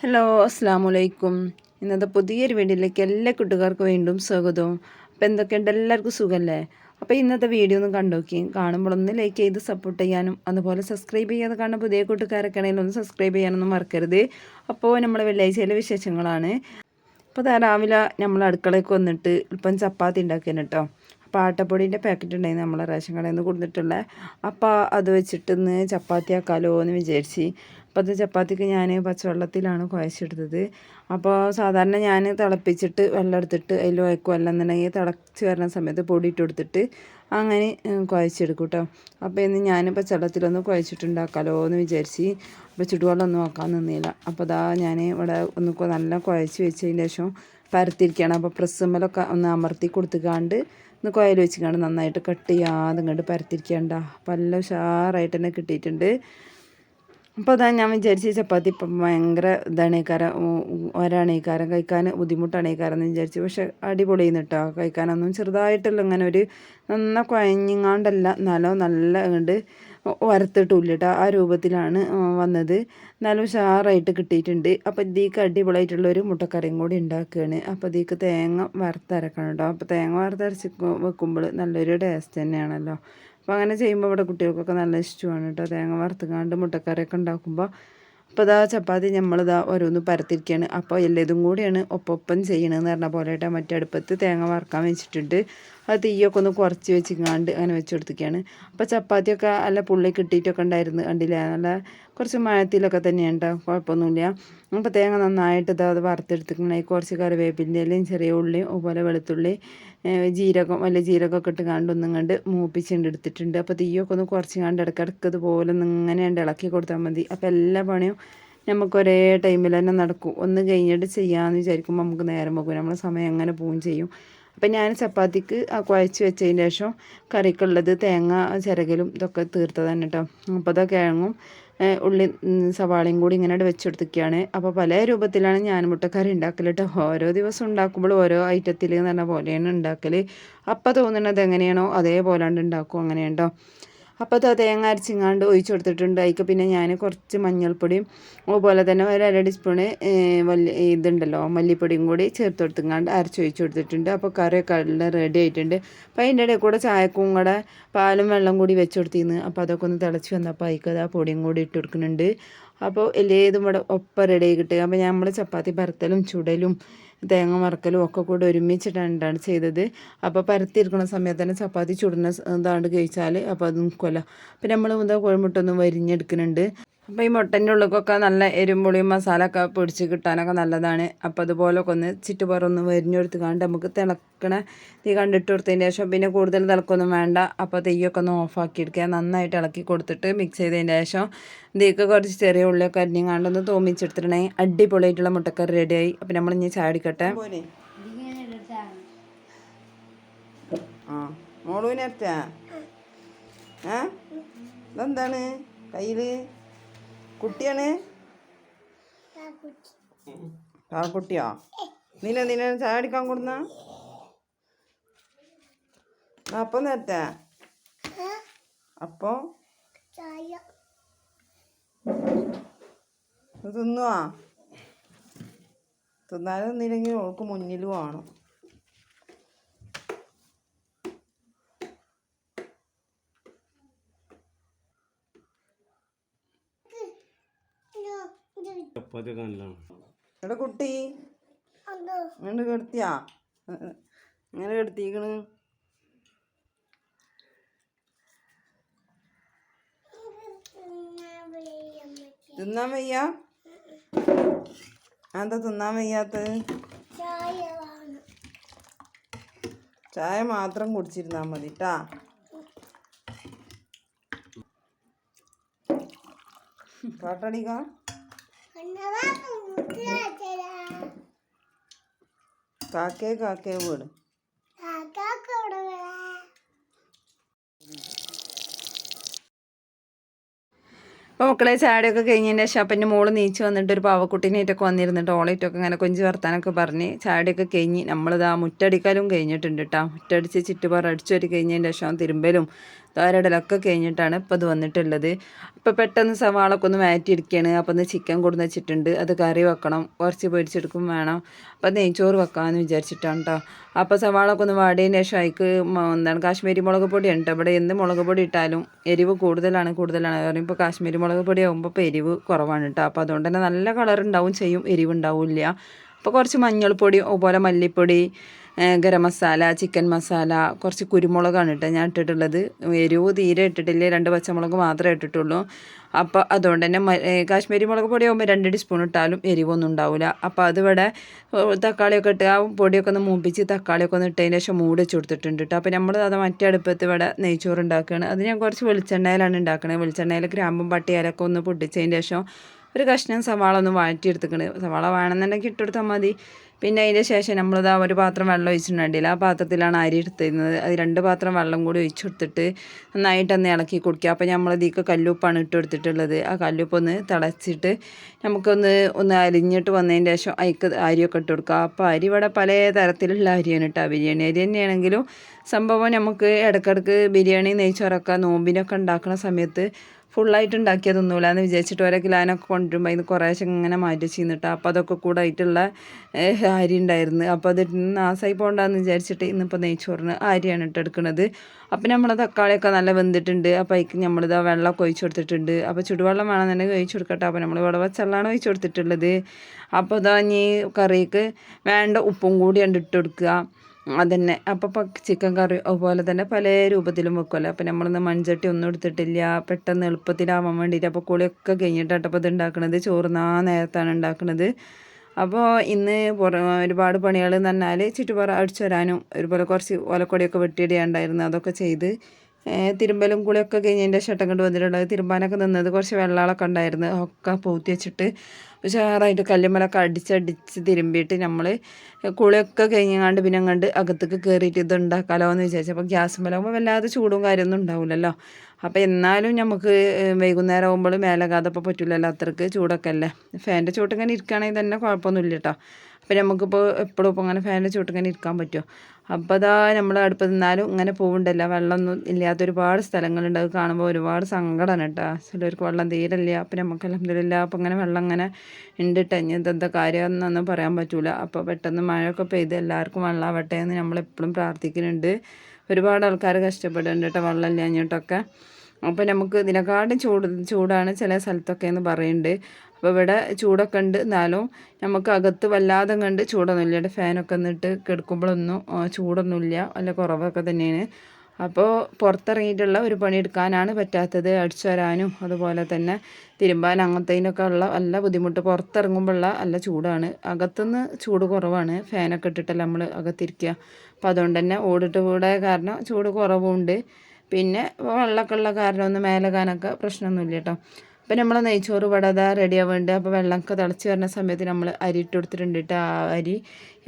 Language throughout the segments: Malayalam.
ഹലോ അസ്സാമലൈക്കും ഇന്നത്തെ പുതിയൊരു വീഡിയോയിലേക്ക് എല്ലാ കൂട്ടുകാർക്കും വീണ്ടും സ്വാഗതം. അപ്പോൾ എന്തൊക്കെയുണ്ട്? എല്ലാവർക്കും സുഖമല്ലേ അപ്പോൾ ഇന്നത്തെ വീഡിയോ ഒന്ന് കണ്ടോക്കി. കാണുമ്പോൾ ഒന്ന് ലൈക്ക് ചെയ്ത് സപ്പോർട്ട് ചെയ്യാനും അതുപോലെ സബ്സ്ക്രൈബ് ചെയ്യാതെ കാണുന്ന പുതിയ കൂട്ടുകാരൊക്കെ ആണെങ്കിലും ഒന്ന് സബ്സ്ക്രൈബ് ചെയ്യാനൊന്നും മറക്കരുത്. അപ്പോൾ നമ്മൾ വെള്ളിയാഴ്ചയിലെ വിശേഷങ്ങളാണ്. അപ്പോൾ രാവിലെ നമ്മൾ അടുക്കളയ്ക്ക് വന്നിട്ട് ഇപ്പം ചപ്പാത്തി ഉണ്ടാക്കിയാണ് കേട്ടോ അപ്പോൾ ആട്ടപ്പൊടീന്റെ പാക്കറ്റ് ഉണ്ടായിരുന്നു നമ്മളെ റേഷൻ കടയിൽ നിന്ന് കൊടുത്തിട്ടുള്ളത് അപ്പോൾ അത് വെച്ചിട്ട് ഇന്ന് ചപ്പാത്തി ആക്കാലോ എന്ന് വിചാരിച്ച്. അപ്പോൾ അത് ചപ്പാത്തിക്ക് ഞാൻ പച്ചവെള്ളത്തിലാണ് കുഴച്ചെടുത്തത്. അപ്പോൾ സാധാരണ ഞാൻ തിളപ്പിച്ചിട്ട് വെള്ളം എടുത്തിട്ട് അതിൽ വയ്ക്കും അല്ലെന്നുണ്ടെങ്കിൽ തിളച്ച് വരുന്ന സമയത്ത് പൊടി ഇട്ട് കൊടുത്തിട്ട് അങ്ങനെ കുഴച്ചെടുക്കും കേട്ടോ അപ്പോൾ ഇന്ന് ഞാൻ പച്ചവെള്ളത്തിലൊന്ന് കുഴച്ചിട്ടുണ്ടാക്കാലോ എന്ന് വിചാരിച്ച് അപ്പോൾ ചുടുവെള്ളമൊന്നും ആക്കാൻ നിന്നില്ല. അപ്പോൾ അതാ ഞാൻ ഇവിടെ ഒന്ന് നല്ല കുഴച്ച് വെച്ചതിന് ശേഷം പരത്തിരിക്കുകയാണ് അപ്പോൾ പ്രസ്സുമ്മലൊക്കെ ഒന്ന് അമർത്തി കൊടുത്തുകാണ്ട് ഒന്ന് കുഴൽ വെച്ചിക്കാണ്ട് നന്നായിട്ട് കട്ട് ചെയ്യാതെ ഇങ്ങോട്ട് പരത്തിരിക്കണ്ട അപ്പോൾ എല്ലാം ഉഷാറായിട്ട് തന്നെ കിട്ടിയിട്ടുണ്ട്. അപ്പോൾ അതാ ഞാൻ വിചാരിച്ച ചപ്പാത്തി ഇപ്പം ഭയങ്കര ഇതാണ് കാരം ഒരാണ് ഈ കാരം കഴിക്കാൻ ബുദ്ധിമുട്ടാണ് ഈ കാരം എന്ന് വിചാരിച്ചു. പക്ഷെ അടിപൊളി കേട്ടോ കഴിക്കാനൊന്നും. ചെറുതായിട്ടല്ല ഇങ്ങനെ ഒരു നന്ന കുഴഞ്ഞിങ്ങാണ്ടല്ല നല്ല നല്ല കണ്ട് വരത്തിട്ടില്ല കേട്ടോ ആ രൂപത്തിലാണ് വന്നത്. എന്നാലും ഉഷാറായിട്ട് കിട്ടിയിട്ടുണ്ട്. അപ്പോൾ ഇതിക്ക് അടിപൊളിയായിട്ടുള്ള ഒരു മുട്ടക്കറിയും കൂടി ഉണ്ടാക്കുകയാണ് അപ്പോൾ ഇതിക്ക് തേങ്ങ വറുത്തരക്കണം കേട്ടോ അപ്പോൾ തേങ്ങ വറുത്തരച്ച് വെക്കുമ്പോൾ നല്ലൊരു ടേസ്റ്റ് തന്നെയാണല്ലോ. അപ്പോൾ അങ്ങനെ ചെയ്യുമ്പോൾ ഇവിടെ കുട്ടികൾക്കൊക്കെ നല്ല ഇഷ്ടമാണ് കേട്ടോ തേങ്ങ വറുത്തുകാണ്ട് മുട്ടക്കറിയൊക്കെ ഉണ്ടാക്കുമ്പോൾ അപ്പോൾ ഇതാ ചപ്പാത്തി നമ്മളിതാ ഓരോന്ന് പരത്തിരിക്കുകയാണ് അപ്പോൾ എല്ലാതും കൂടിയാണ് ഒപ്പൊപ്പം ചെയ്യണമെന്ന് പറഞ്ഞ പോലെ കേട്ടോ മറ്റേ അടുപ്പത്ത് തേങ്ങ വറുക്കാൻ വെച്ചിട്ടുണ്ട്. അത് തീയൊക്കെ ഒന്ന് കുറച്ച് വെച്ചിങ്ങാണ്ട് അങ്ങനെ വെച്ച് കൊടുത്തിരിക്കുകയാണ് അപ്പോൾ ചപ്പാത്തിയൊക്കെ നല്ല പുള്ളി കിട്ടിയിട്ടൊക്കെ ഉണ്ടായിരുന്നു കണ്ടില്ല? നല്ല കുറച്ച് മഴത്തിലൊക്കെ തന്നെയാണ് കേട്ടോ കുഴപ്പമൊന്നുമില്ല. അപ്പോൾ തേങ്ങ നന്നായിട്ട് ഇതാ അത് വറുത്തെടുത്തിങ്ങനെ കുറച്ച് കറിവേപ്പിന്റെ ഇലയും ചെറിയ ഉള്ളിയും അതുപോലെ വെളുത്തുള്ളി ജീരകം വലിയ ജീരകമൊക്കെ ഇട്ട് കണ്ട് ഒന്നും കണ്ട് മൂപ്പിച്ചുകൊണ്ട് എടുത്തിട്ടുണ്ട്. അപ്പോൾ തീയൊക്കെ ഒന്ന് കുറച്ച് കണ്ട് ഇടയ്ക്കിടയ്ക്ക് ഇതുപോലെ ഒന്ന് ഇങ്ങനെ ഉണ്ട് ഇളക്കി കൊടുത്താൽ മതി. അപ്പോൾ എല്ലാ പണിയും നമുക്ക് ഒരേ ടൈമിൽ തന്നെ നടക്കും. ഒന്ന് കഴിഞ്ഞിട്ട് ചെയ്യാമെന്ന് വിചാരിക്കുമ്പോൾ നമുക്ക് നേരം പോകും നമ്മളെ സമയം അങ്ങനെ പോവുകയും ചെയ്യും. അപ്പം ഞാൻ ചപ്പാത്തിക്ക് കുഴച്ച് വെച്ചതിന് ശേഷം കറിക്കുള്ളത് തേങ്ങ ചിരകലും ഇതൊക്കെ തീർത്തതാണ് കേട്ടോ അപ്പോൾ അതൊക്കെ കിഴങ്ങും ഉള്ളി സവാളയും കൂടി ഇങ്ങനെ വെച്ചെടുത്തിരിക്കുകയാണ് അപ്പോൾ പല രൂപത്തിലാണ് ഞാൻ മുട്ടക്കറി ഉണ്ടാക്കൽ കേട്ടോ ഓരോ ദിവസം ഉണ്ടാക്കുമ്പോൾ ഓരോ ഐറ്റത്തിൽ എന്ന് പറഞ്ഞ പോലെയാണ് ഉണ്ടാക്കൽ അപ്പോൾ തോന്നുന്നത് എങ്ങനെയാണോ അതേപോലാണ്ട് ഉണ്ടാക്കും അങ്ങനെയുണ്ടോ അപ്പോൾ അത് തേങ്ങ അരച്ചിങ്ങാണ്ട് ഒഴിച്ചു കൊടുത്തിട്ടുണ്ട്. അതിക്ക് പിന്നെ ഞാൻ കുറച്ച് മഞ്ഞൾപ്പൊടിയും അതുപോലെ തന്നെ ഒരു അര ടീസ്പൂണ് വലിയ ഇതുണ്ടല്ലോ മല്ലിപ്പൊടിയും കൂടി ചേർത്ത് കൊടുത്തിങ്ങാണ്ട് ഒഴിച്ചു കൊടുത്തിട്ടുണ്ട്. അപ്പോൾ കറിയൊക്കെ എല്ലാം റെഡി ആയിട്ടുണ്ട്. അപ്പോൾ അതിന്റെ ഇടയിൽ കൂടെ ചായക്കും കൂടെ പാലും വെള്ളം കൂടി വെച്ച് കൊടുത്തിരുന്നു അപ്പോൾ അതൊക്കെ ഒന്ന് തിളച്ച് വന്നപ്പോൾ അതിക്ക് ആ പൊടിയും കൂടി ഇട്ട് കൊടുക്കുന്നുണ്ട്. അപ്പോൾ എല്ലേതും ഇവിടെ ഒപ്പം റെഡി കിട്ടുക. അപ്പോൾ നമ്മൾ ചപ്പാത്തി പരത്തലും ചുടലും തേങ്ങ വറക്കലും ഒക്കെ കൂടെ ഒരുമിച്ചിട്ടാണ് ചെയ്തത്. അപ്പോൾ പരത്തിയിരിക്കുന്ന സമയത്ത് തന്നെ ചപ്പാത്തി ചുടുന്ന ഇതാണ്ട് കഴിച്ചാൽ അപ്പോൾ അത് നിൽക്കുമല്ലോ പിന്നെ നമ്മൾ ഇതാ കോഴിമുട്ടൊന്നും വരിഞ്ഞെടുക്കുന്നുണ്ട് അപ്പോൾ ഈ മുട്ടന്റെ ഉള്ളിലൊക്കെ നല്ല എരുമ്പുളിയും മസാല ഒക്കെ പിടിച്ച് കിട്ടാനൊക്കെ നല്ലതാണ്. അപ്പോൾ അതുപോലൊക്കെ ഒന്ന് ചുറ്റുപുറമൊന്ന് വരിഞ്ഞെടുത്ത് കണ്ട് നമുക്ക് തിളക്കണ തീ കണ്ടിട്ട് കൊടുത്തതിന് ശേഷം പിന്നെ കൂടുതൽ തിളക്കൊന്നും വേണ്ട. അപ്പോൾ തീയൊക്കെ ഒന്ന് ഓഫാക്കി എടുക്കുക നന്നായിട്ട് ഇളക്കി കൊടുത്തിട്ട് മിക്സ് ചെയ്തതിന് ശേഷം തീക്ക് കുറച്ച് ചെറിയ ഉള്ളിയൊക്കെ അരിഞ്ഞാണ്ടൊന്ന് തോമിച്ചെടുത്തിട്ടുണ്ടെങ്കിൽ അടിപൊളിയായിട്ടുള്ള മുട്ടക്കറി റെഡിയായി. അപ്പോൾ നമ്മൾ ഇനി ചാടിക്കട്ടെ ആ മോളുവിനെത്താ ഏ? ഇതെന്താണ്? കയ്യിൽ കുട്ടിയാണ്? കാക്കുട്ടിയാ? നിന നിന ചായ അടിക്കാൻ കൊടുന്ന അപ്പം നേരത്തെ? അപ്പോ? തിന്നുവാ? തിന്നാലും തിന്നില്ലെങ്കിൽ ഓൾക്ക് മുന്നിൽ വേണം ചപ്പാത്തിയൊക്കെ നല്ലതാണ് എടാ കുട്ടി കെടുത്തിയാ? ഇങ്ങനെ കെടുത്തിക്കണ്. തിന്നാൻ വയ്യ എന്താ തിന്നാൻ വയ്യാത്തത്? ചായ മാത്രം കുടിച്ചിരുന്നാ മതി ട്ടാ. പാട്ടടിക്കാം. కాకే కాకే ఊడు അപ്പോൾ മക്കളെ ചാടിയൊക്കെ കഴിഞ്ഞതിന്റെ ശേഷം അപ്പം എന്റെ മോൾ നീച്ച് വന്നിട്ട് ഒരു പാവക്കുട്ടീനായിട്ടൊക്കെ വന്നിരുന്നിട്ട് ഓളായിട്ടൊക്കെ ഇങ്ങനെ കൊഞ്ച് വർത്താനൊക്കെ പറഞ്ഞ് ചാടിയൊക്കെ കഴിഞ്ഞ് നമ്മളിതാ മുറ്റടിക്കാലും കഴിഞ്ഞിട്ടുണ്ട് കേട്ടോ മുറ്റടിച്ച് ചുറ്റുപാട് അടിച്ചൊരു കഴിഞ്ഞതിന്റെ ശേഷം തിരുമ്പലും തോരടലൊക്കെ കഴിഞ്ഞിട്ടാണ് ഇപ്പോൾ അത് വന്നിട്ടുള്ളത്. അപ്പോൾ പെട്ടെന്ന് സവാളൊക്കെ ഒന്ന് മാറ്റിയിരിക്കുകയാണ് അപ്പോൾ ഒന്ന് ചിക്കൻ കൊടുന്ന് വെച്ചിട്ടുണ്ട്. അത് കറി വെക്കണം. കുറച്ച് പൊരിച്ചെടുക്കും വേണം. അപ്പോൾ നെയ്ച്ചോറ് വെക്കാമെന്ന് വിചാരിച്ചിട്ടാണ് കേട്ടോ അപ്പോൾ സവാളൊക്കെ ഒന്ന് വാടിയതിന് ശേഷം അതിക്ക് എന്താണ് കാശ്മീരി മുളക് പൊടിയാണ് കേട്ടോ ഇവിടെ എന്ത് മുളക് പൊടി ഇട്ടാലും എരിവ് കൂടുതലാണ് കൂടുതലാണ്. കാരണം ഇപ്പോൾ കാശ്മീരി മുളക് പൊടി ആകുമ്പോൾ ഇപ്പോൾ എരിവ് കുറവാണ് കേട്ടോ അപ്പോൾ അതുകൊണ്ട് തന്നെ നല്ല കളർ ഉണ്ടാവും ചെയ്യും. എരിവ് ഉണ്ടാവില്ല. അപ്പോൾ കുറച്ച് മഞ്ഞൾപ്പൊടി അതുപോലെ മല്ലിപ്പൊടി ഗരം മസാല ചിക്കൻ മസാല കുറച്ച് കുരുമുളകാണ് കേട്ടോ ഞാൻ ഇട്ടിട്ടുള്ളത്. എരിവ് തീരെ ഇട്ടിട്ടില്ല രണ്ട് പച്ചമുളക് മാത്രമേ ഇട്ടിട്ടുള്ളൂ. അപ്പോൾ അതുകൊണ്ട് തന്നെ കാശ്മീരി മുളക് പൊടി ആകുമ്പോൾ രണ്ട് ടീസ്പൂൺ ഇട്ടാലും എരിവൊന്നും ഉണ്ടാവില്ല അപ്പോൾ അതിവിടെ തക്കാളിയൊക്കെ ഇട്ട് ആ പൊടിയൊക്കെ ഒന്ന് മൂപ്പിച്ച് തക്കാളിയൊക്കെ ഒന്ന് ഇട്ടതിന് ശേഷം മൂടി വെച്ച് കൊടുത്തിട്ടുണ്ട് കേട്ടോ. അപ്പോൾ നമ്മൾ അത് മറ്റേ അടുപ്പത്ത് ഇവിടെ നെയ്ച്ചോറ് ഉണ്ടാക്കുകയാണ്. അത് ഞാൻ കുറച്ച് വെളിച്ചെണ്ണയിലാണ് ഉണ്ടാക്കുന്നത് വെളിച്ചെണ്ണയിൽ ഗ്രാമ്പും പട്ടിയാലൊക്കെ ഒന്ന് പൊട്ടിച്ചതിന് ശേഷം ഒരു കഷ്ണം സവാള ഒന്ന് വാറ്റിയെടുത്തിക്കണ്. സവാള വേണമെന്നുണ്ടെങ്കിൽ ഇട്ടെടുത്താൽ മതി. പിന്നെ അതിന്റെ ശേഷം നമ്മളിതാ ഒരു പാത്രം വെള്ളം ഒഴിച്ചിട്ടുണ്ടെങ്കിൽ ആ പാത്രത്തിലാണ് അരി എടുത്തിരുന്നത്. അത് രണ്ട് പാത്രം വെള്ളം കൂടി ഒഴിച്ചു കൊടുത്തിട്ട് നന്നായിട്ടൊന്ന് ഇളക്കി കുടിക്കുക. അപ്പോൾ നമ്മൾ കല്ലുപ്പാണ് ഇട്ട് കൊടുത്തിട്ടുള്ളത്. ആ കല്ലുപ്പൊന്ന് തിളച്ചിട്ട് നമുക്കൊന്ന് ഒന്ന് അരിഞ്ഞിട്ട് വന്നതിന് ശേഷം അരിക്ക് അരിയൊക്കെ ഇട്ട് കൊടുക്കുക. അപ്പോൾ അരി ഇവിടെ പല തരത്തിലുള്ള അരിയാണ് കേട്ടോ. ബിരിയാണി അരി തന്നെയാണെങ്കിലും സംഭവം നമുക്ക് ഇടയ്ക്കിടയ്ക്ക് ബിരിയാണി നെയ്ച്ചോറൊക്കെ നോമ്പിനൊക്കെ ഉണ്ടാക്കുന്ന സമയത്ത് ഫുള്ളായിട്ട് ഉണ്ടാക്കിയതൊന്നുമില്ല എന്ന് വിചാരിച്ചിട്ട് ഓരോ കിലാനൊക്കെ കൊണ്ടുവരുമ്പോൾ അതിന് കുറേശ്ശെ ഇങ്ങനെ മാറ്റി ചെയ്യുന്നിട്ട് അപ്പോൾ അതൊക്കെ കൂടെ ആയിട്ടുള്ള അരി ഉണ്ടായിരുന്നു. അപ്പോൾ അത് നാസായി പോകണ്ടെന്ന് വിചാരിച്ചിട്ട് ഇന്നിപ്പോൾ നെയ്ച്ചോറിന് അരിയാണ് ഇട്ട് എടുക്കുന്നത് അപ്പോൾ നമ്മൾ തക്കാളിയൊക്കെ നല്ല വെന്തിട്ടുണ്ട്. അപ്പോൾ അതിക്ക് നമ്മളിത് വെള്ളമൊക്കെ ഒഴിച്ചു കൊടുത്തിട്ടുണ്ട്. അപ്പോൾ ചുടുവെള്ളം വേണമെന്നുണ്ടെങ്കിൽ ഒഴിച്ചു കൊടുക്കട്ടെ. അപ്പോൾ നമ്മൾ ഇവിടെ വെച്ചെള്ളമാണ് ഒഴിച്ച് കൊടുത്തിട്ടുള്ളത്. അപ്പോൾ ഇതാ ഇനി കറിക്ക് വേണ്ട ഉപ്പും കൂടി കണ്ടിട്ട് കൊടുക്കുക. അതന്നെ. അപ്പോൾ ചിക്കൻ കറി അതുപോലെ തന്നെ പല രൂപത്തിലും വെക്കുമല്ലോ അപ്പോൾ നമ്മളിന്ന് മൺചട്ടി ഒന്നും എടുത്തിട്ടില്ല. പെട്ടെന്ന് എളുപ്പത്തിലാവാൻ വേണ്ടിയിട്ട് അപ്പോൾ കുളിയൊക്കെ കഴിഞ്ഞിട്ടാണ് അപ്പോൾ ഇത് ഉണ്ടാക്കുന്നത് ചോറുന്നാ നേരത്താണ് ഉണ്ടാക്കുന്നത് അപ്പോൾ ഇന്ന് ഒരുപാട് പണികൾ എന്ന് പറഞ്ഞാൽ ചുറ്റുപാറ അടിച്ചു വരാനും ഒരുപോലെ കുറച്ച് ഓലക്കൊടിയൊക്കെ വെട്ടിയിടുകയുണ്ടായിരുന്നു അതൊക്കെ ചെയ്ത് തിരുമ്പലും കുളിയൊക്കെ കഴിഞ്ഞതിന്റെ ശേഷം കൊണ്ട് വന്നിട്ടുള്ളത് തിരുമ്പാനൊക്കെ നിന്നത് കുറച്ച് വെള്ളങ്ങളൊക്കെ ഉണ്ടായിരുന്നു. ഒക്കെ പൂത്തി വെച്ചിട്ട് ഉഷാറായിട്ട് കല്ലുമലൊക്കെ അടിച്ചടിച്ച് തിരുമ്പിയിട്ട് നമ്മൾ കുളിയൊക്കെ കഴിഞ്ഞങ്ങാണ്ട് പിന്നെ അങ്ങോട്ട് അകത്തേക്ക് കയറിയിട്ട് ഇത് ഉണ്ടാക്കാമല്ലോ എന്ന് വിചാരിച്ചു. അപ്പോൾ ഗ്യാസ് മലാകുമ്പോൾ വല്ലാതെ ചൂടും കാര്യമൊന്നും ഉണ്ടാവില്ലല്ലോ അപ്പോൾ എന്നാലും നമുക്ക് വൈകുന്നേരം ആകുമ്പോൾ മേലകാതപ്പോൾ പറ്റില്ലല്ലോ അത്രയ്ക്ക് ചൂടൊക്കെ അല്ലേ. ഫാന്റെ ചൂട്ടിങ്ങനെ ഇരിക്കുകയാണെങ്കിൽ തന്നെ കുഴപ്പമൊന്നുമില്ല കേട്ടോ അപ്പോൾ നമുക്കിപ്പോൾ എപ്പോഴും ഇപ്പോൾ അങ്ങനെ ഫാനിന്റെ ചൂട്ടിങ്ങനെ ഇരിക്കാൻ പറ്റുമോ അപ്പോൾ അതാ നമ്മൾ അടുപ്പ് നിന്നാലും ഇങ്ങനെ പോകുന്നുണ്ടല്ല വെള്ളമൊന്നും ഇല്ലാത്ത ഒരുപാട് സ്ഥലങ്ങളുണ്ട്. അത് കാണുമ്പോൾ ഒരുപാട് സങ്കടമാണ് കേട്ടോ. ചിലർക്ക് വെള്ളം തീരല്ല. അപ്പം നമുക്ക് അലഹമില്ല അപ്പം ഇങ്ങനെ വെള്ളം ഇങ്ങനെ ഉണ്ട് ഇനി എന്താ കാര്യമെന്നൊന്നും പറയാൻ പറ്റൂല. അപ്പോൾ പെട്ടെന്ന് മഴയൊക്കെ പെയ്ത് എല്ലാവർക്കും വെള്ളമാവട്ടെ എന്ന് നമ്മളെപ്പോഴും പ്രാർത്ഥിക്കുന്നുണ്ട് ഒരുപാട് ആൾക്കാർ കഷ്ടപ്പെടുന്നുണ്ട് കേട്ടോ വെള്ളം ഇല്ലാഞ്ഞിട്ടൊക്കെ. അപ്പോൾ നമുക്ക് ഇതിനെക്കാട്ടും ചൂട് ചൂടാണ് ചില സ്ഥലത്തൊക്കെ എന്ന് പറയുന്നുണ്ട്. അപ്പോൾ ഇവിടെ ചൂടൊക്കെ ഉണ്ട്. എന്നാലും നമുക്ക് അകത്ത് വല്ലാതെ കണ്ട് ചൂടൊന്നുമില്ല. ഇവിടെ ഫാനൊക്കെ ഒന്നിട്ട് കിടക്കുമ്പോഴൊന്നും ചൂടൊന്നുമില്ല. വല്ല കുറവൊക്കെ തന്നെയാണ്. അപ്പോൾ പുറത്തിറങ്ങിയിട്ടുള്ള ഒരു പണി എടുക്കാനാണ് പറ്റാത്തത്. അടിച്ചു വരാനും അതുപോലെ തന്നെ തിരുമ്പാൻ അങ്ങനത്തേനൊക്കെ ഉള്ള നല്ല ബുദ്ധിമുട്ട്. പുറത്തിറങ്ങുമ്പോഴുള്ള നല്ല ചൂടാണ്. അകത്തുനിന്ന് ചൂട് കുറവാണ്. ഫാനൊക്കെ ഇട്ടിട്ടല്ല നമ്മൾ അകത്തിരിക്കുക. അപ്പോൾ അതുകൊണ്ട് തന്നെ ഓടിട്ട് കൂടെ കാരണം ചൂട് കുറവുണ്ട്. പിന്നെ വെള്ളമൊക്കെ ഉള്ള കാരണം ഒന്ന് മേലകാനൊക്കെ പ്രശ്നമൊന്നുമില്ല കേട്ടോ. അപ്പം നമ്മൾ നെയ്ച്ചോറ് വടത അതാ റെഡി ആവേണ്ട അപ്പോൾ വെള്ളമൊക്കെ തിളച്ച് വരുന്ന സമയത്ത് നമ്മൾ അരി ഇട്ട് കൊടുത്തിട്ടുണ്ട് ആ അരി.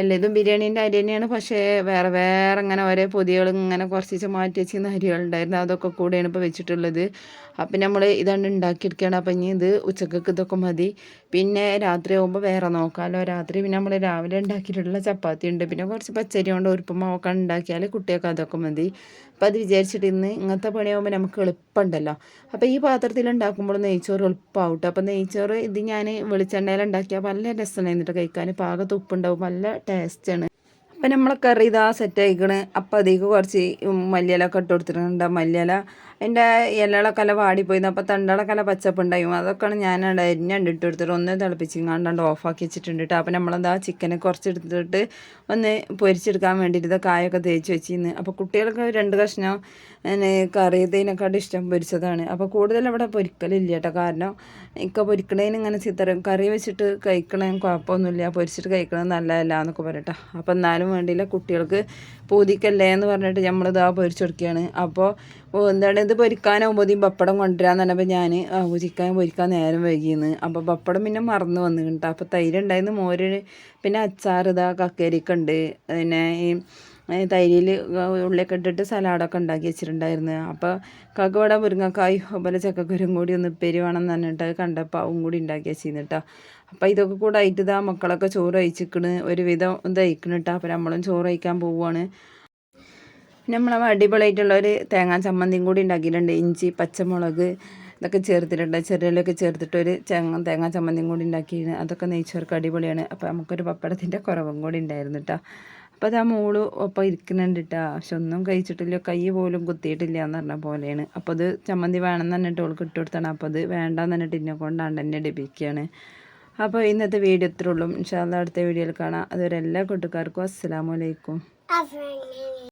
എല്ലാ ഇതും ബിരിയാണീന്റെ അരി തന്നെയാണ്. പക്ഷേ വേറെ വേറെ അങ്ങനെ ഓരോ പൊതികൾ ഇങ്ങനെ കുറച്ച് മാറ്റി വെച്ചിരുന്ന അരികളുണ്ടായിരുന്നു. അതൊക്കെ കൂടെയാണ് ഇപ്പോൾ വെച്ചിട്ടുള്ളത്. അപ്പം നമ്മൾ ഇതാണ് ഉണ്ടാക്കിയെടുക്കുകയാണ്. അപ്പം ഇനി ഇത് ഉച്ചക്കൊക്കെ ഇതൊക്കെ മതി. പിന്നെ രാത്രി ആകുമ്പോൾ വേറെ നോക്കാമല്ലോ രാത്രി പിന്നെ നമ്മൾ രാവിലെ ഉണ്ടാക്കിയിട്ടുള്ള ചപ്പാത്തി ഉണ്ട് പിന്നെ കുറച്ച് പച്ചരി കൊണ്ട് ഉരുപ്പമാവൊക്കെ ഉണ്ടാക്കിയാൽ കുട്ടികൾക്ക് അതൊക്കെ മതി. അപ്പോൾ അത് വിചാരിച്ചിട്ട് ഇന്ന് ഇങ്ങനത്തെ പണിയാകുമ്പോൾ നമുക്ക് എളുപ്പമുണ്ടല്ലോ അപ്പോൾ ഈ പാത്രത്തിൽ ഉണ്ടാക്കുമ്പോൾ നെയ്ച്ചോറ് എളുപ്പമാവും കേട്ടോ അപ്പോൾ നെയ്ച്ചോറ് ഇത് ഞാൻ വെളിച്ചെണ്ണയിൽ ഉണ്ടാക്കിയാൽ നല്ല രസമാണ് എന്നിട്ട് കഴിക്കാൻ പാകത്ത് ഉപ്പുണ്ടാവും നല്ല ടേസ്റ്റാണ്. അപ്പം നമ്മളെ കറി ഇതാ സെറ്റ് ആയിക്കണ്. അപ്പം അതിലേക്ക് കുറച്ച് മല്ലിയിലൊക്കെ ഇട്ട് കൊടുത്തിട്ടുണ്ട്. മല്ലിയില അതിന്റെ ഇലകളൊക്കെ വാടിപ്പോയി അപ്പോൾ തണ്ടകളൊക്കെ പച്ചപ്പുണ്ടായും അതൊക്കെയാണ് ഞാൻ അരിഞ്ഞണ്ട് ഇട്ട് കൊടുത്തിട്ട് ഒന്ന് തിളപ്പിച്ചിങ്ങാണ്ടാണ്ട് ഓഫാക്കി വെച്ചിട്ടുണ്ട് കേട്ടോ അപ്പം നമ്മളെന്താ ചിക്കനെ കുറച്ച് എടുത്തിട്ട് ഒന്ന് പൊരിച്ചെടുക്കാൻ വേണ്ടിയിട്ട് കായൊക്കെ തേച്ച് വെച്ചിരുന്നു അപ്പോൾ കുട്ടികൾക്ക് രണ്ട് കഷ്ണം പിന്നെ കറി ഇതിനെക്കാട്ടും ഇഷ്ടം പൊരിച്ചതാണ്. അപ്പോൾ കൂടുതൽ അവിടെ പൊരിക്കലില്ല കേട്ടോ കാരണം ഇക്ക പൊരിക്കണേന് ഇങ്ങനെ ചിത്രം കറി വെച്ചിട്ട് കഴിക്കണേ കുഴപ്പമൊന്നുമില്ല. പൊരിച്ചിട്ട് കഴിക്കണത് നല്ലതല്ല എന്നൊക്കെ പറയട്ടെ. അപ്പോൾ എന്നാലും വേണ്ടിയില്ല കുട്ടികൾക്ക് പൂതിക്കല്ലേ എന്ന് പറഞ്ഞിട്ട് നമ്മളിതാ പൊരിച്ചെടുക്കുകയാണ് അപ്പോൾ ഓ, എന്താണ് ഇത് പൊരിക്കാനാകുമ്പോഴത്തേക്കും പപ്പടം കൊണ്ടുവരാന്ന് പറഞ്ഞപ്പോൾ ഞാൻ ചിക്കൻ പൊരിക്കാൻ നേരം വൈകിയെന്ന് അപ്പോൾ പപ്പടം പിന്നെ മറന്നു വന്നു കേട്ടോ അപ്പോൾ തൈര് ഉണ്ടായിരുന്നു. മോര് പിന്നെ അച്ചാർ ഇതാ കക്കരിക്ക ഉണ്ട്. പിന്നെ ഈ തൈരിൽ ഉള്ളിയൊക്കെ ഇട്ടിട്ട് സലാഡൊക്കെ ഉണ്ടാക്കി വെച്ചിട്ടുണ്ടായിരുന്നു. അപ്പോൾ കക്കവട മുരിങ്ങക്കായ് അതുപോലെ ചക്കക്കുരും കൂടി ഒന്ന് ഉപ്പേരി വേണം എന്ന് പറഞ്ഞിട്ട് കണ്ടപ്പോൾ അതും കൂടി ഉണ്ടാക്കി വെച്ചിരുന്നു കേട്ടോ അപ്പോൾ ഇതൊക്കെ കൂടെ ആയിട്ട് ഇതാ മക്കളൊക്കെ ചോറ് കഴിച്ചിക്കണ്. ഒരുവിധം ഇത് കഴിക്കണം കേട്ടോ അപ്പോൾ നമ്മളും ചോറ് കഴിക്കാൻ പോവുകയാണ് പിന്നെ നമ്മൾ അടിപൊളിയായിട്ടുള്ള ഒരു തേങ്ങാ ചമ്മന്തിയും കൂടി ഉണ്ടാക്കിയിട്ടുണ്ട്. ഇഞ്ചി പച്ചമുളക് ഇതൊക്കെ ചേർത്തിട്ടുണ്ട്. ചെറിയുള്ളിയൊക്കെ ചേർത്തിട്ട് ഒരു ചെങ്ങ തേങ്ങാ ചമ്മന്തിയും കൂടി ഉണ്ടാക്കിയിരുന്നു അതൊക്കെ നെയ്ച്ചോർക്ക് അടിപൊളിയാണ്. അപ്പോൾ നമുക്കൊരു പപ്പടത്തിന്റെ കുറവും കൂടി ഉണ്ടായിരുന്നു കേട്ടോ അപ്പോൾ അത് ആ മൂൾ ഒപ്പം ഇരിക്കുന്നുണ്ട് കേട്ടോ പക്ഷെ ഒന്നും കഴിച്ചിട്ടില്ല. കൈ പോലും കുത്തിയിട്ടില്ല എന്ന് പറഞ്ഞ പോലെയാണ്. അപ്പോൾ അത് ചമ്മന്തി വേണമെന്ന് പറഞ്ഞിട്ട് ഓൾക്ക് ഇട്ട് കൊടുത്താണ്. അപ്പോൾ അത് വേണ്ടാന്ന് പറഞ്ഞിട്ട് ഇന്നെ കൊണ്ടാണ്ട് എന്നെ ഡെബിക്കുകയാണ് അപ്പോൾ ഇന്നത്തെ വീഡിയോ ഇത്രേ ഉള്ളൂ. ഇൻഷാല്ല അടുത്ത വീഡിയോയിൽ കാണാം. അതുവരെ എല്ലാ കൂട്ടുകാർക്കും അസ്സാം Average.